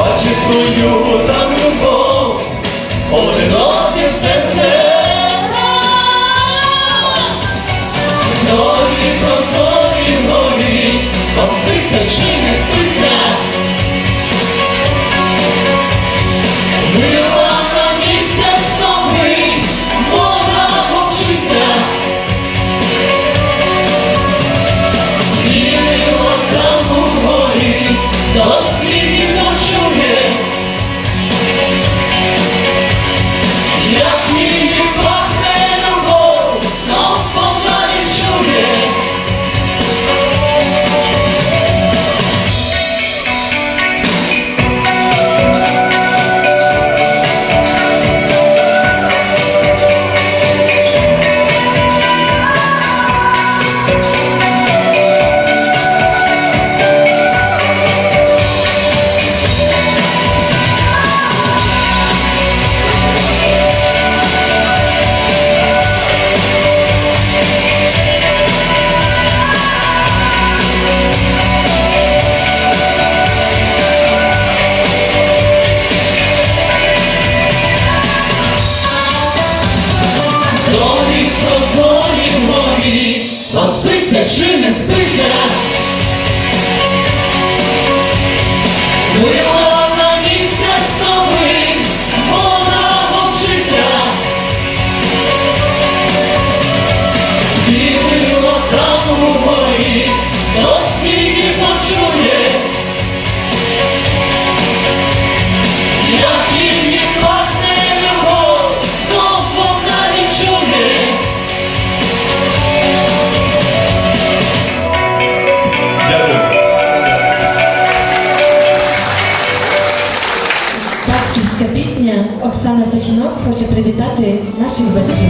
Бачить свою там любов. Чи не спить? she.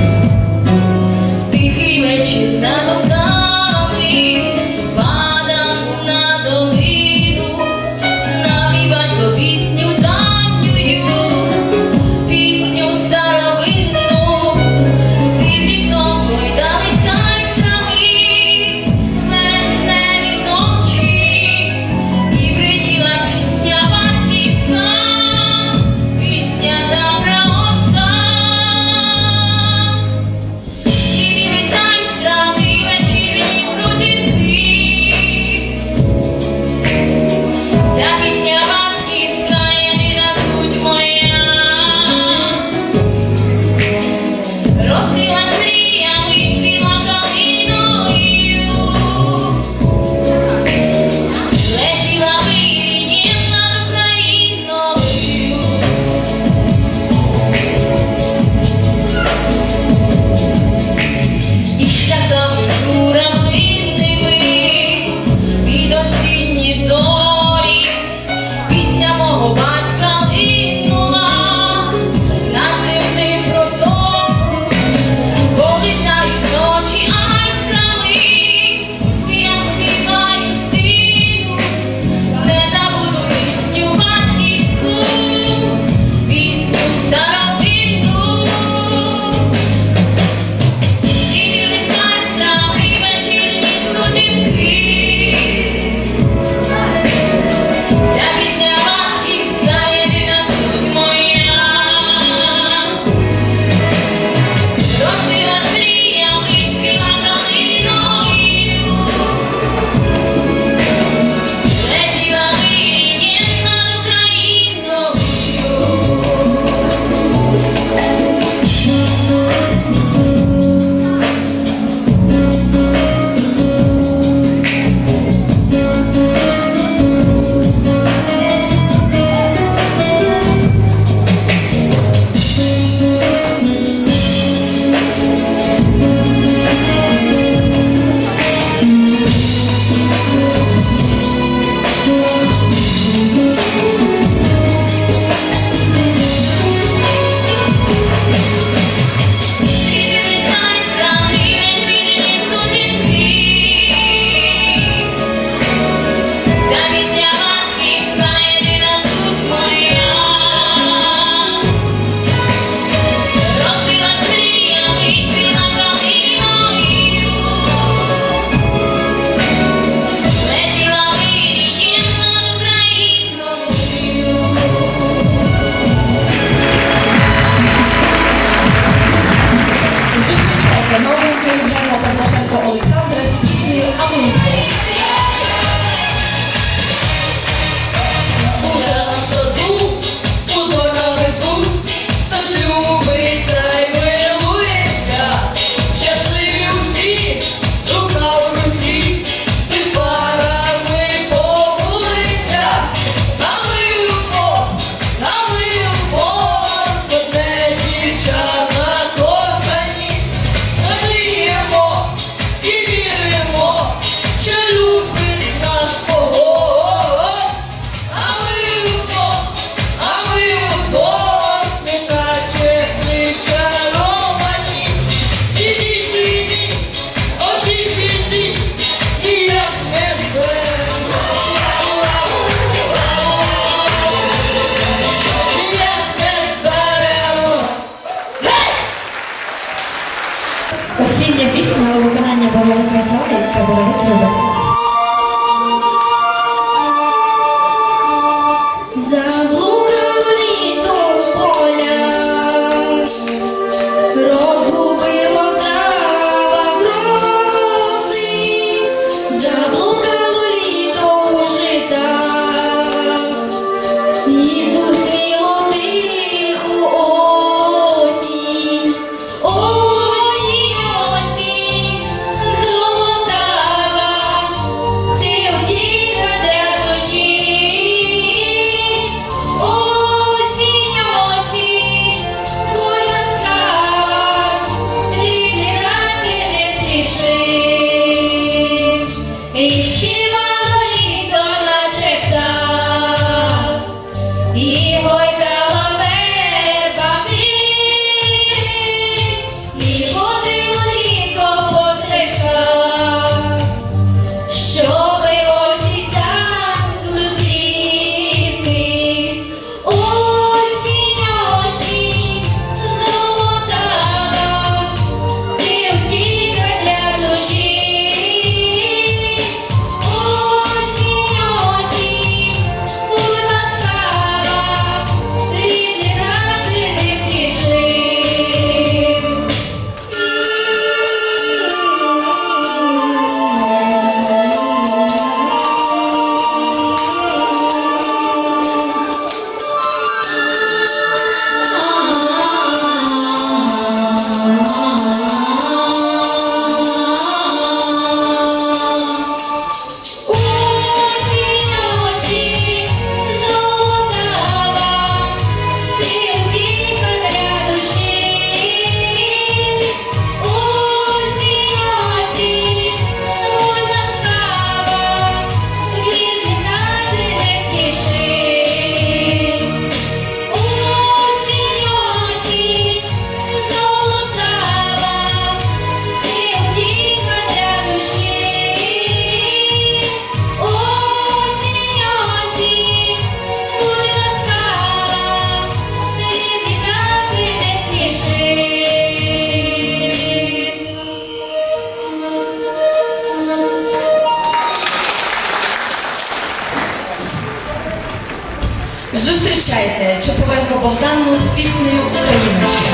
Зустрічайте Чаповенко Богдану з піснею Україночка.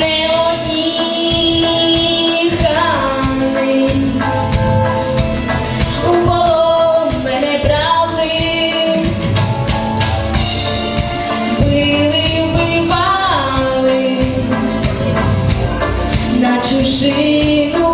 Не у полон мене брали, били, вбивали на чужину.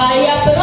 I am